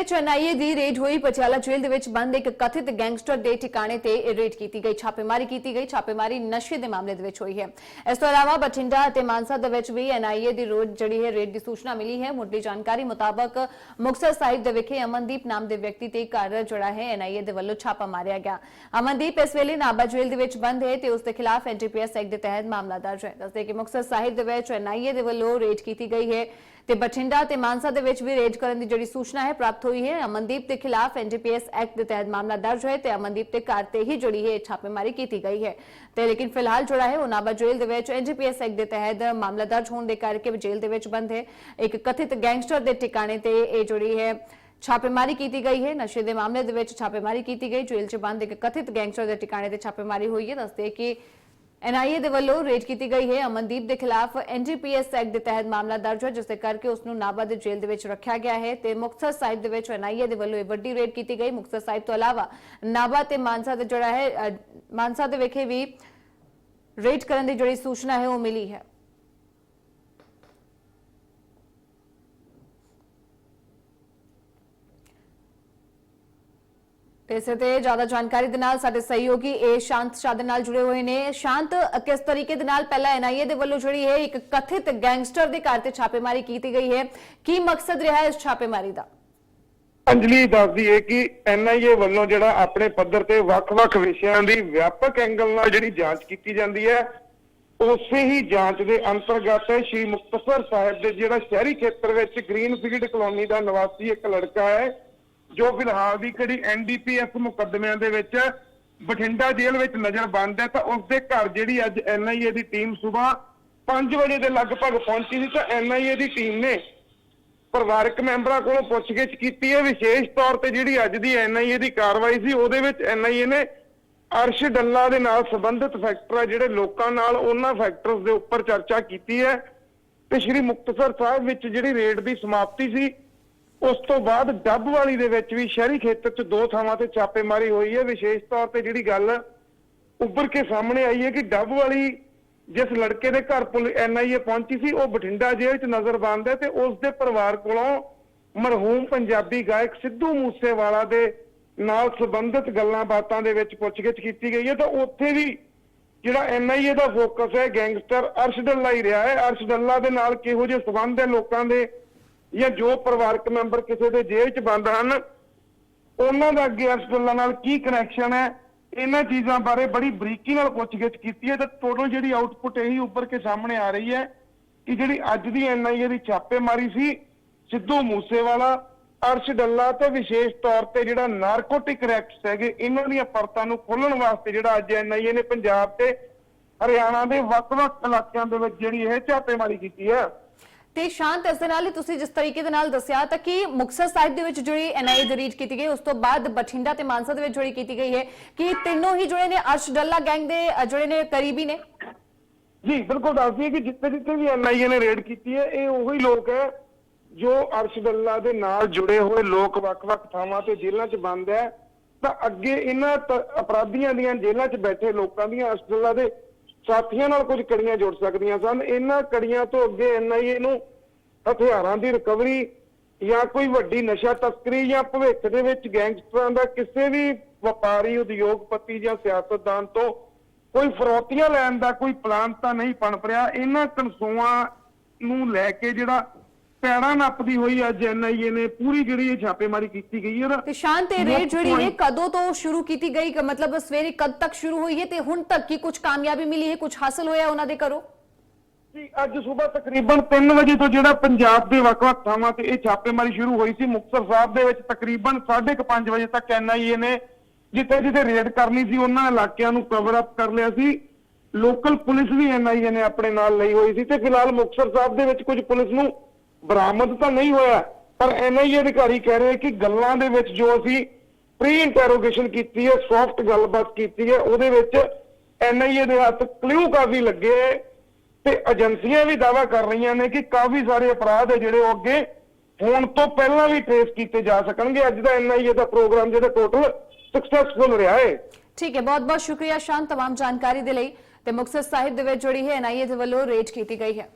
ਵਿੱਚ ਐਨਆਈਏ ਦੀ ਰੇਡ ਹੋਈ। ਪਟਿਆਲਾ ਜੇਲ੍ਹ ਦੇ ਵਿੱਚ ਬੰਦ ਇੱਕ ਕਥਿਤ ਗੈਂਗਸਟਰ ਦੇ ਠਿਕਾਣੇ ਤੇ ਇਹ ਰੇਡ ਕੀਤੀ ਗਈ, ਛਾਪੇਮਾਰੀ ਕੀਤੀ ਗਈ। ਛਾਪੇਮਾਰੀ ਨਸ਼ੇ ਦੇ ਮਾਮਲੇ ਦੇ ਵਿੱਚ ਹੋਈ ਹੈ। ਇਸ ਤੋਂ ਇਲਾਵਾ ਬਠਿੰਡਾ ਅਤੇ ਮਾਨਸਾ ਦੇ ਵਿੱਚ ਵੀ ਐਨਆਈਏ ਦੀ ਰੋਡ ਜਿਹੜੀ ਹੈ, ਰੇਡ ਦੀ ਸੂਚਨਾ ਮਿਲੀ ਹੈ। ਮੁੱਢਲੀ ਜਾਣਕਾਰੀ ਮੁਤਾਬਕ ਮੁਕਤਸਰ ਸਾਹਿਬ ਦੇ ਵਿਖੇ ਅਮਨਦੀਪ ਨਾਮ ਦੇ ਵਿਅਕਤੀ ਤੇ ਘਰ ਜਿਹੜਾ ਹੈ ਐਨਆਈਏ ਦੇ ਵੱਲੋਂ ਛਾਪਾ ਮਾਰਿਆ ਗਿਆ। ਅਮਨਦੀਪ ਇਸ ਵੇਲੇ ਨਾਭਾ ਜੇਲ੍ਹ ਦੇ ਵਿੱਚ ਬੰਦ ਹੈ ਤੇ ਉਸ ਦੇ ਖਿਲਾਫ ਐਨਡੀਪੀਐਸ ਐਕਟ ਦੇ ਤਹਿਤ ਮਾਮਲਾ ਦਰਜ ਹੈ। ਦੱਸਦੇ ਕਿ ਮੁਕਤਸਰ ਸਾਹਿਬ ਦੇ ਵਿੱਚ ਐਨਆਈਏ ਦੇ ਵੱਲੋਂ ਰੇਡ ਕੀਤੀ ਗਈ ਹੈ। ਤੇ ਬਠਿੰਡਾ ਤੇ ਮਾਨਸਾ ਦੇ ਵਿੱਚ ਵੀ ਰੇਡ ਕਰਨ ਦੀ ਜਿਹੜੀ ਸੂਚਨਾ ਹੈ, ਪ੍ਰਾਪਤ ਹੋਈ ਹੈ। ਅਮਨਦੀਪ ਦੇ ਖਿਲਾਫ ਐਨਡੀਪੀਐਸ ਐਕਟ ਦੇ ਤਹਿਤ ਮਾਮਲਾ ਦਰਜ ਹੈ ਤੇ ਅਮਨਦੀਪ ਦੇ ਘਰ ਤੇ ਹੀ ਜਿਹੜੀ ਹੈ ਛਾਪੇਮਾਰੀ ਕੀਤੀ ਗਈ ਹੈ। ਤੇ ਲੇਕਿਨ ਫਿਲਹਾਲ ਜਿਹੜਾ ਹੈ, ਉਹ ਜੇਲ੍ਹ ਦੇ ਵਿੱਚ ਐਨਡੀਪੀਐਸ ਐਕਟ ਦੇ ਤਹਿਤ ਮਾਮਲਾ ਦਰਜ ਹੋਣ ਦੇ ਕਰਕੇ ਜੇਲ੍ਹ ਦੇ ਵਿੱਚ ਬੰਦ ਹੈ। ਇੱਕ ਕਥਿਤ ਗੈਂਗਸਟਰ ਦੇ ਟਿਕਾਣੇ ਤੇ ਇਹ ਜਿਹੜੀ ਹੈ ਛਾਪੇਮਾਰੀ ਕੀਤੀ ਗਈ ਹੈ। ਨਸ਼ੇ ਦੇ ਮਾਮਲੇ ਦੇ ਵਿੱਚ ਛਾਪੇਮਾਰੀ ਕੀਤੀ ਗਈ। ਜੇਲ੍ਹ 'ਚ ਬੰਦ ਇੱਕ ਕਥਿਤ ਗੈਂਗਸਟਰ ਦੇ ਟਿਕਾਣੇ ਤੇ ਛਾਪੇਮਾਰੀ ਹੋਈ ਹੈ। ਦੱਸਦੇ ਕਿ ਐਨਆਈਏ ਦੇ ਵੱਲੋਂ ਰੇਡ ਕੀਤੀ ਗਈ ਹੈ ਅਮਨਦੀਪ ਦੇ ਖਿਲਾਫ ਐਨਡੀਪੀਐਸ ਐਕਟ ਦੇ ਤਹਿਤ ਮਾਮਲਾ ਦਰਜ ਹੈ ਜਿਸ ਦੇ ਕਰਕੇ ਉਸ ਨੂੰ ਨਾਭਾ ਦੇ ਜੇਲ੍ਹ ਦੇ ਵਿੱਚ ਰੱਖਿਆ ਗਿਆ ਹੈ ਤੇ ਮੁਕਤਸਰ ਸਾਹਿਬ ਦੇ ਵਿੱਚ ਐਨਆਈਏ ਦੇ ਵੱਲੋਂ ਇਹ ਵੱਡੀ ਰੇਡ ਕੀਤੀ ਗਈ। ਮੁਕਤਸਰ ਸਾਹਿਬ ਤੋਂ ਇਲਾਵਾ ਨਾਭਾ ਤੇ ਮਾਨਸਾ ਦੇ ਜਿਹੜਾ ਹੈ ਮਾਨਸਾ ਦੇ ਵਿਖੇ ਵੀ ਰੇਡ ਕਰਨ ਦੀ ਜਿਹੜੀ ਸੂਚਨਾ ਹੈ, ਉਹ ਮਿਲੀ ਹੈ। ਇਸੇ ਤੇ ਜ਼ਿਆਦਾ ਜਾਣਕਾਰੀ ਦੇ ਨਾਲ ਸਾਡੇ ਸਹਿਯੋਗੀ ਏ ਸ਼ਾਂਤ ਸ਼ਾਹ ਨਾਲ ਜੁੜੇ ਹੋਏ ਨੇ। ਸ਼ਾਂਤ, ਕਿਸ ਤਰੀਕੇ ਦੇ ਨਾਲ ਪਹਿਲਾਂ ਐਨਆਈਏ ਦੇ ਵੱਲੋਂ ਜਿਹੜੀ ਹੈ ਇੱਕ ਕਥਿਤ ਗੈਂਗਸਟਰ ਦੇ ਘਰ ਤੇ ਛਾਪੇਮਾਰੀ ਕੀਤੀ ਗਈ ਹੈ? ਕੀ ਮਕਸਦ ਰਿਹਾ ਇਸ ਛਾਪੇਮਾਰੀ ਦਾ? ਅੰਜਲੀ ਦੱਸਦੀ ਹੈ ਕਿ ਐਨਆਈਏ ਵੱਲੋਂ ਜਿਹੜਾ ਆਪਣੇ ਪੱਧਰ ਤੇ ਵੱਖ-ਵੱਖ ਵਿਸ਼ਿਆਂ ਦੀ ਵਿਆਪਕ ਐਂਗਲ ਨਾਲ ਜਿਹੜੀ ਜਾਂਚ ਕੀਤੀ ਜਾਂਦੀ ਹੈ, ਉਸੇ ਹੀ ਜਾਂਚ ਦੇ ਅੰਤਰਗਤ ਸ਼੍ਰੀ ਮੁਕਤਸਰ ਸਾਹਿਬ ਦੇ ਜਿਹੜਾ ਸ਼ਹਿਰੀ ਖੇਤਰ ਵਿੱਚ ਗ੍ਰੀਨਫੀਲਡ ਕਲੋਨੀ ਦਾ ਨਿਵਾਸੀ ਇੱਕ ਲੜਕਾ ਹੈ ਜੋ ਫਿਲਹਾਲ ਦੀ ਕਿਹੜੀ ਐਨਡੀਪੀਐਸ ਮੁਕੱਦਮਿਆਂ ਦੇ ਵਿੱਚ ਬਠਿੰਡਾ ਜੇਲ੍ਹ ਵਿੱਚ ਨਜ਼ਰਬੰਦ ਹੈ, ਤਾਂ ਉਸ ਦੇ ਘਰ ਜਿਹੜੀ ਅੱਜ ਐਨਆਈਏ ਦੀ ਟੀਮ ਸਵੇਰ 5 ਵਜੇ ਦੇ ਲਗਭਗ ਪਹੁੰਚੀ ਸੀ, ਤਾਂ ਐਨਆਈਏ ਦੀ ਟੀਮ ਨੇ ਪਰਿਵਾਰਕ ਮੈਂਬਰਾਂ ਕੋਲੋਂ ਪੁੱਛਗਿੱਛ ਕੀਤੀ ਹੈ। ਵਿਸ਼ੇਸ਼ ਤੌਰ ਤੇ ਜਿਹੜੀ ਅੱਜ ਦੀ ਐਨਆਈਏ ਦੀ ਕਾਰਵਾਈ ਸੀ, ਉਹਦੇ ਵਿੱਚ ਐਨਆਈਏ ਨੇ ਅਰਸ਼ ਡੱਲਾ ਦੇ ਨਾਲ ਸੰਬੰਧਿਤ ਫੈਕਟਰ ਆ, ਜਿਹੜੇ ਲੋਕਾਂ ਨਾਲ ਉਹਨਾਂ ਫੈਕਟਰਸ ਦੇ ਉੱਪਰ ਚਰਚਾ ਕੀਤੀ ਹੈ। ਤੇ ਸ਼੍ਰੀ ਮੁਕਤਸਰ ਸਾਹਿਬ ਵਿੱਚ ਜਿਹੜੀ ਰੇਡ ਦੀ ਸਮਾਪਤੀ ਸੀ ਉਸ ਤੋਂ ਬਾਅਦ ਡੱਬਵਾਲੀ ਦੇ ਵਿੱਚ ਵੀ ਸ਼ਹਿਰੀ ਖੇਤਰ 'ਚ ਦੋ ਥਾਵਾਂ ਤੇ ਛਾਪੇਮਾਰੀ ਹੋਈ ਹੈ। ਵਿਸ਼ੇਸ਼ ਤੌਰ ਤੇ ਜਿਹੜੀ ਗੱਲ ਉੱਭਰ ਕੇ ਸਾਹਮਣੇ ਆਈ ਹੈ ਕਿ ਡੱਬਵਾਲੀ ਜਿਸ ਲੜਕੇ ਦੇ ਘਰ ਪੁਲ ਐਨਆਈਏ ਪਹੁੰਚੀ ਸੀ, ਉਹ ਬਠਿੰਡਾ ਜੇਲ੍ਹ 'ਚ ਨਜ਼ਰਬੰਦ ਹੈ ਤੇ ਉਸ ਦੇ ਪਰਿਵਾਰ ਕੋਲੋਂ ਮਰਹੂਮ ਪੰਜਾਬੀ ਗਾਇਕ ਸਿੱਧੂ ਮੂਸੇਵਾਲਾ ਦੇ ਨਾਲ ਸੰਬੰਧਿਤ ਗੱਲਾਂ ਬਾਤਾਂ ਦੇ ਵਿੱਚ ਪੁੱਛਗਿੱਛ ਕੀਤੀ ਗਈ ਹੈ। ਤਾਂ ਉੱਥੇ ਵੀ ਜਿਹੜਾ ਐਨਆਈਏ ਦਾ ਫੋਕਸ ਹੈ, ਗੈਂਗਸਟਰ ਅਰਸ਼ ਡੱਲਾ ਹੀ ਰਿਹਾ ਹੈ। ਅਰਸ਼ ਡੱਲਾ ਦੇ ਨਾਲ ਕਿਹੋ ਜਿਹੇ ਸਬੰਧ ਹੈ ਲੋਕਾਂ ਦੇ? ਜਾਂ ਜੋ ਪਰਿਵਾਰਕ ਮੈਂਬਰ ਕਿਸੇ ਦੇ ਜੇਲ੍ਹ 'ਚ ਬੰਦ ਹਨ, ਉਹਨਾਂ ਦਾ ਅੱਗੇ ਅਰਸ਼ਦੁੱਲਾ ਨਾਲ ਕੀ ਕਨੈਕਸ਼ਨ ਹੈ? ਇਹਨਾਂ ਚੀਜ਼ਾਂ ਬਾਰੇ ਬੜੀ ਬਰੀਕੀ ਨਾਲ ਪੁੱਛਗਿੱਛ ਕੀਤੀ ਹੈ ਤੇ ਟੋਟਲ ਜਿਹੜੀ ਆਊਟਪੁੱਟ ਇਹੀ ਉੱਪਰ ਕੇ ਸਾਹਮਣੇ ਆ ਰਹੀ ਹੈ ਕਿ ਜਿਹੜੀ ਅੱਜ ਦੀ ਐਨਆਈਏ ਦੀ ਛਾਪੇਮਾਰੀ ਸੀ, ਸਿੱਧੂ ਮੂਸੇਵਾਲਾ, ਅਰਸ਼ ਡੱਲਾ ਤੇ ਵਿਸ਼ੇਸ਼ ਤੌਰ ਤੇ ਜਿਹੜਾ ਨਾਰਕੋਟਿਕ ਰੈਕਟਸ ਹੈਗੇ, ਇਹਨਾਂ ਦੀਆਂ ਪਰਤਾਂ ਨੂੰ ਖੋਲਣ ਵਾਸਤੇ ਜਿਹੜਾ ਅੱਜ ਐਨਆਈਏ ਨੇ ਪੰਜਾਬ ਤੇ ਹਰਿਆਣਾ ਦੇ ਵੱਖ-ਵੱਖ ਇਲਾਕਿਆਂ ਦੇ ਵਿੱਚ ਜਿਹੜੀ ਇਹ ਛਾਪੇਮਾਰੀ ਕੀਤੀ ਹੈ। ਤੇ ਸ਼ਾਂਤ ਇਸ ਦੇ ਨਾਲ ਹੀ ਤੁਸੀਂ ਜਿਸ ਤਰੀਕੇ ਦੇ ਨਾਲ ਦੱਸਿਆ ਤਾਂ ਕਿ ਮੁਕਤਸਰ ਸਾਹਿਬ ਦੇ ਵਿੱਚ ਜਿਹੜੀ ਐਨਆਈਏ ਦੀ ਰੇਡ ਕੀਤੀ ਗਈ, ਉਸ ਤੋਂ ਬਾਅਦ ਬਠਿੰਡਾ ਤੇ ਮਾਨਸਾ ਦੇ ਵਿੱਚ ਜਿਹੜੀ ਕੀਤੀ ਗਈ ਹੈ, ਕਿ ਤਿੰਨੋਂ ਹੀ ਜਿਹੜੇ ਨੇ ਅਰਸ਼ ਡੱਲਾ ਗੈਂਗ ਦੇ ਜਿਹੜੇ ਨੇ ਕਰੀਬੀ ਨੇ? ਜੀ, ਬਿਲਕੁਲ ਦੱਸਦੀ ਹੈ ਕਿ ਜਿੱਥੇ ਜਿੱਥੇ ਵੀ ਐਨਆਈਏ ਨੇ ਰੇਡ ਕੀਤੀ ਹੈ, ਇਹ ਉਹੀ ਲੋਕ ਹੈ ਜੋ ਅਰਸ਼ ਡੱਲਾ ਦੇ ਨਾਲ ਜੁੜੇ ਹੋਏ ਲੋਕ ਵੱਖ-ਵੱਖ ਥਾਵਾਂ ਤੇ ਜੇਲ੍ਹਾਂ 'ਚ ਬੰਦ ਹੈ। ਤਾਂ ਅੱਗੇ ਇਹਨਾਂ ਅਪਰਾਧੀਆਂ ਦੀਆਂ ਜੇਲ੍ਹਾਂ 'ਚ ਬੈਠੇ ਲੋਕਾਂ ਦੀਆਂ ਅਰਸ਼ਦੁੱਲਾ ਦੇ ਸਾਥੀਆਂ ਨਾਲ ਕੁਝ ਕੜੀਆਂ ਜੁੜ ਸਕਦੀਆਂ ਸਨ। ਇਹਨਾਂ ਕੜੀਆਂ ਤੋਂ ਅੱਗੇ ਐਨਆਈਏ ਨੂੰ ਹਥਿਆਰਾਂ ਦੀ ਰਿਕਵਰੀ ਜਾਂ ਕੋਈ ਵੱਡੀ ਨਸ਼ਾ ਤਸਕਰੀ ਜਾਂ ਭਵਿੱਖ ਦੇ ਵਿੱਚ ਗੈਂਗਸਟਰਾਂ ਦਾ ਕਿਸੇ ਵੀ ਵਪਾਰੀ, ਉਦਯੋਗਪਤੀ ਜਾਂ ਸਿਆਸਤਦਾਨ ਤੋਂ ਕੋਈ ਫਰੋਤੀਆਂ ਲੈਣ ਦਾ ਕੋਈ ਪਲਾਨ ਤਾਂ ਨਹੀਂ ਬਣ ਪਿਆ ਇਹਨਾਂ ਕਨਸੂਆਂ ਨੂੰ ਲੈ ਕੇ ਜਿਹੜਾ ਪੈੜਾ ਨੱਪਦੀ ਹੋਈ ਅੱਜ ਐਨਆਈਏ ਨੇ ਪੂਰੀ ਜਿਹੜੀ ਇਹ ਛਾਪੇਮਾਰੀ ਕੀਤੀ ਗਈ ਹੈ ਨਾ ਤੇ ਸ਼ਾਂਤ ਇਹ ਰੇਡ ਜਿਹੜੀ ਹੈ ਕਦੋਂ ਤੋਂ ਸ਼ੁਰੂ ਕੀਤੀ ਗਈ ਕਿ ਮਤਲਬ ਸਵੇਰੇ ਕਦ ਤੱਕ ਸ਼ੁਰੂ ਹੋਈ ਹੈ ਤੇ ਹੁਣ ਤੱਕ ਕੀ ਕੁਝ ਕਾਮਯਾਬੀ ਮਿਲੀ ਹੈ ਕੁਝ ਹਾਸਲ ਹੋਇਆ ਉਹਨਾਂ ਦੇ ਕਰੋ ਜੀ ਅੱਜ ਸਵੇਰ ਤਕਰੀਬਨ 3 ਵਜੇ ਤੋਂ ਜਿਹੜਾ ਪੰਜਾਬ ਦੇ ਵੱਖ-ਵੱਖ ਥਾਵਾਂ ਤੇ ਇਹ ਛਾਪੇਮਾਰੀ ਸ਼ੁਰੂ ਹੋਈ ਸੀ ਮੁਕਤਸਰ ਸਾਹਿਬ ਦੇ ਵਿੱਚ ਤਕਰੀਬਨ 5:30 ਵਜੇ ਤੱਕ ਐਨਆਈਏ ਨੇ ਜਿੱਥੇ ਜਿੱਥੇ ਰੇਡ ਕਰਨੀ ਸੀ ਉਹਨਾਂ ਇਲਾਕਿਆਂ ਨੂੰ ਕਵਰ ਅਪ ਕਰ ਲਿਆ ਸੀ। ਲੋਕਲ ਪੁਲਿਸ ਵੀ ਐਨਆਈਏ ਨੇ ਆਪਣੇ ਨਾਲ ਲਈ ਹੋਈ ਸੀ ਤੇ ਫਿਲਹਾਲ ਮੁਕਤਸਰ ਸਾਹਿਬ ਦੇ ਵਿੱਚ ਕੁਝ ਪੁਲਿਸ ਨੂੰ ਬਰਾਮਦ ਤਾਂ ਨਹੀਂ ਹੋਇਆ ਪਰ ਐਨਆਈਏ ਅਧਿਕਾਰੀ ਕਹਿ ਰਹੇ ਕਿ ਗੱਲਾਂ ਦੇ ਵਿੱਚ ਜੋ ਅਸੀਂ ਪ੍ਰੀ ਇੰਟਰੋਗੇਸ਼ਨ ਕੀਤੀ ਹੈ ਸੌਫਟ ਗੱਲਬਾਤ ਕੀਤੀ ਹੈ ਉਹਦੇ ਵਿੱਚ ਐਨਆਈਏ ਦੇ ਹੱਥ ਕਲਿਊ ਕਾਫੀ ਲੱਗੇ ਹੈ ਤੇ ਏਜੰਸੀਆਂ ਵੀ ਦਾਵਾ ਕਰ ਰਹੀਆਂ ਨੇ ਕਿ ਕਾਫੀ ਸਾਰੇ ਅਪਰਾਧ ਹੈ ਜਿਹੜੇ ਉਹ ਅੱਗੇ ਹੋਣ ਤੋਂ ਪਹਿਲਾਂ ਵੀ ਟ੍ਰੇਸ ਕੀਤੇ ਜਾ ਸਕਣਗੇ ਅੱਜ ਦਾ ਐਨਆਈਏ ਦਾ ਪ੍ਰੋਗਰਾਮ ਜਿਹੜਾ ਟੋਟਲ ਸਕਸੈਸਫੁਲ ਰਿਹਾ ਹੈ ਠੀਕ ਹੈ ਬਹੁਤ ਬਹੁਤ ਸ਼ੁਕਰੀਆ ਸ਼ਾਂਤ तमाम ਜਾਣਕਾਰੀ ਦੇ ਲਈ ਤੇ ਮੁਕਤਸਰ ਸਾਹਿਬ ਦੇ ਵਿੱਚ ਜਿਹੜੀ ਹੈ ਐਨਆਈਏ ਦੇ ਵੱਲੋਂ ਰੇਡ ਕੀਤੀ ਗਈ ਹੈ